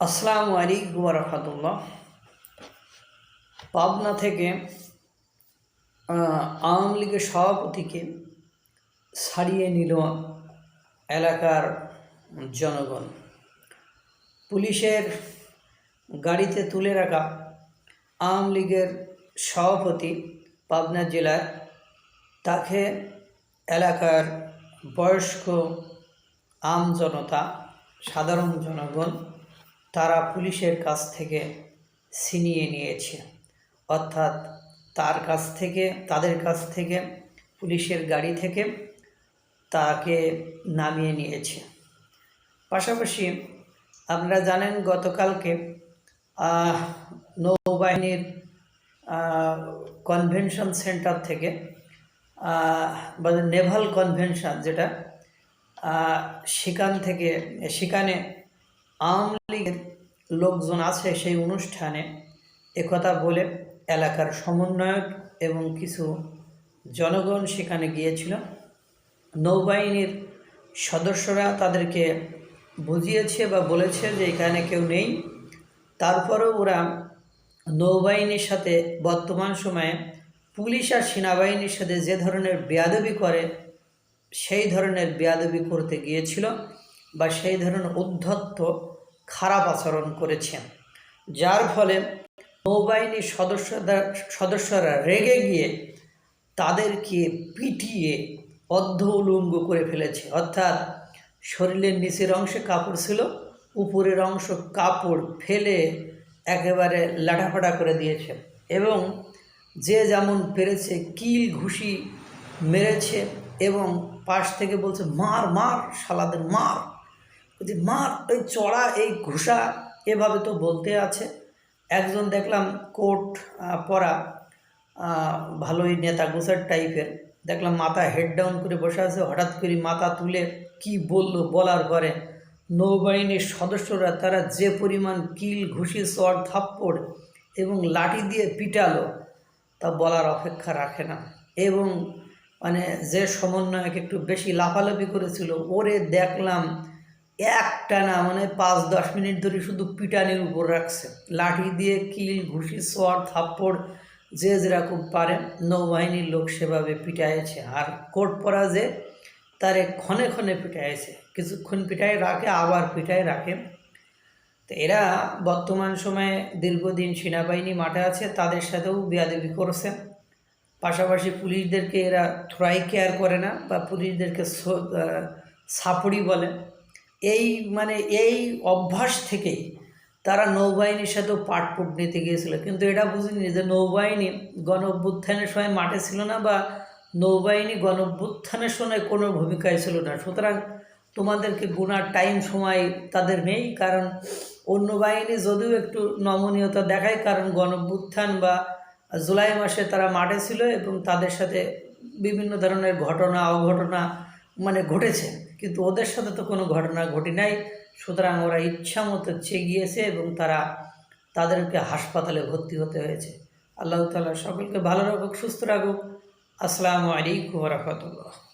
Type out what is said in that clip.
আসসালামু আলাইকুম রহমতুল্লাহ। পাবনা থেকে আওয়ামী লীগের সভাপতিকে ছাড়িয়ে নিল এলাকার জনগণ। পুলিশের গাড়িতে তুলে রাখা আওয়ামী লীগের সভাপতি পাবনা জেলার, তাকে এলাকার বয়স্ক আম জনতা, সাধারণ জনগণ তারা পুলিশের কাছ থেকে ছিনিয়ে নিয়েছে। অর্থাৎ তার কাছ থেকে, তাদের কাছ থেকে, পুলিশের গাড়ি থেকে তাকে নামিয়ে নিয়েছে। পাশাপাশি আপনারা জানেন গতকালকে নৌবাহিনীর কনভেনশন সেন্টার থেকে বা নেভাল কনভেনশন যেটা সেখান থেকে, সেখানে আওয়ামী লীগের লোকজন আছে সেই অনুষ্ঠানে একথা বলে এলাকার সমন্বয়ক এবং কিছু জনগণ সেখানে গিয়েছিল। নৌবাহিনীর সদস্যরা তাদেরকে বুঝিয়েছে বা বলেছে যে এখানে কেউ নেই। তারপরেও ওরা নৌবাহিনীর সাথে বর্তমান সময়ে পুলিশ আর সেনাবাহিনীর সাথে যে ধরনের বেয়াদবি করে, সেই ধরনের বেয়াদবি করতে গিয়েছিল বা সেই ধরনের উদ্ধত্ত খারাপ আচরণ করেছেন। যার ফলে নৌবাহিনীর সদস্যরা সদস্যরা রেগে গিয়ে তাদেরকে পিটিয়ে অর্ধ উলঙ্গ করে ফেলেছে। অর্থাৎ শরীরের নিচের অংশে কাপড় ছিল, উপরের অংশ কাপড় ফেলে একেবারে লাঠাফাটা করে দিয়েছে এবং যে যেমন পেরেছে কিল ঘুষি মেরেছে এবং পাশ থেকে বলছে, মার মার, শালাদের মার। বলছি মার এই চড়া, এই ঘুষা, এভাবে তো বলতে আছে। একজন দেখলাম কোট পরা ভালোই নেতা গোসার টাইপের। দেখলাম মাথা হেড ডাউন করে বসে আছে, হঠাৎ করে মাথা তুলে কি বলল বলার পরে নৌবাহিনীর সদস্যরা তারা যে পরিমাণ কিল, ঘুষি চড় থাপ্পড় এবং লাঠি দিয়ে পিটালো, তা বলার অপেক্ষা রাখে না। এবং মানে যে সমন্বয়ক একটু বেশি লাফালাফি করেছিল, ওরে দেখলাম একটা না মানে পাঁচ, দশ মিনিট ধরে শুধু পিটানির উপর রাখছে। লাঠি দিয়ে কিল, ঘুষি, সোয়ার, থাপ্পড়, যে যেরকম পারে, নৌবাহিনীর লোক সেভাবে পিটাইছে। আর কোট পরা যে, তারে ক্ষণে ক্ষণে পিটাইছে। কিছুক্ষণ পিটাই রাখে, আবার পিটাই রাখে। তো এরা বর্তমান সময়ে দীর্ঘদিন সেনাবাহিনী মাঠে আছে, তাদের সাথেও বেয়াদবি করছে। পাশাপাশি পুলিশদেরকে এরা থ্রাই কেয়ার করে না, বা পুলিশদেরকে সাপড়ি বলে। এই মানে এই অভ্যাস থেকেই তারা নৌবাহিনীর সাথেও পাটপুট নিতে গিয়েছিল। কিন্তু এটা বুঝিনি যে নৌবাহিনী গণ অভ্যুত্থানের সময় মাঠে ছিল না বা নৌবাহিনী গণ অভ্যুত্থানের সময় কোনো ভূমিকায় ছিল না। সুতরাং তোমাদেরকে গুনার টাইম সময় তাদের নেই, কারণ অন্য বাহিনী যদিও একটু নমনীয়তা দেখায়, কারণ গণ অভ্যুত্থান বা জুলাই মাসে তারা মাঠে ছিল এবং তাদের সাথে বিভিন্ন ধরনের ঘটনা, অঘটনা মানে ঘটেছে। কিন্তু ওদের সাথে তো কোনো ঘটনা ঘটি নাই। সুতরাং ওরা ইচ্ছা মতো গিয়েছে এবং তারা তাদেরকে হাসপাতালে ভর্তি হতে হয়েছে। আল্লাহ তালা সকলকে ভালো রাখুক, সুস্থ রাখুক। আসসালামু আলাইকুম রহমতুল্লাহ।